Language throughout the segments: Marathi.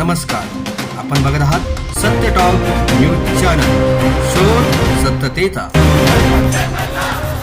नमस्कार. आपण बघत आहात सत्य टॉक न्यूज चॅनल. शोध सत्यतेचा.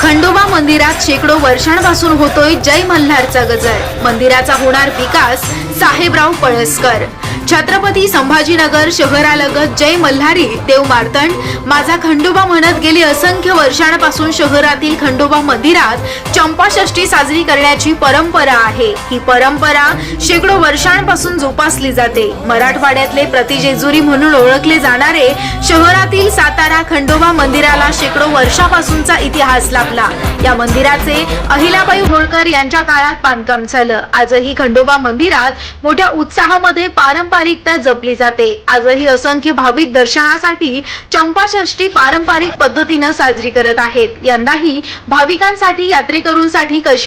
खंडोबा मंदिरात शेकडो वर्षांपासून होतोय जय मल्हारचा गजर. मंदिराचा होणार विकास साहेबराव पळसकर. छत्रपती संभाजीनगर शहरालगत जय मल्हारी देव मार्तंड. माझा खंडोबा म्हणत गेली असंख्य वर्षांपासून शहरातील खंडोबा मंदिरात चंपाषष्ठी साजरी करण्याची परंपरा आहे. ही परंपरा शेकडो वर्षांपासून जोपासली जाते. मराठवाड्यातले प्रतिजेजुरी म्हणून ओळखले जाणारे शहरातील सातारा खंडोबा मंदिराला शेकडो वर्षापासूनचा इतिहास लाभला. या मंदिराचे अहिलाबाई होळकर यांच्या काळात बांधकाम झालं. आजही खंडोबा मंदिरात मोठ्या उत्साहामध्ये पारंपरिकता जपली जाते. आजही असंख्य भाविक दर्शनासाठी चंपाषष्ठी पारंपरिक पद्धतीनं साजरी करत आहेत. यंदाही भाविकांसाठी यात्रेकरूंसाठी कशी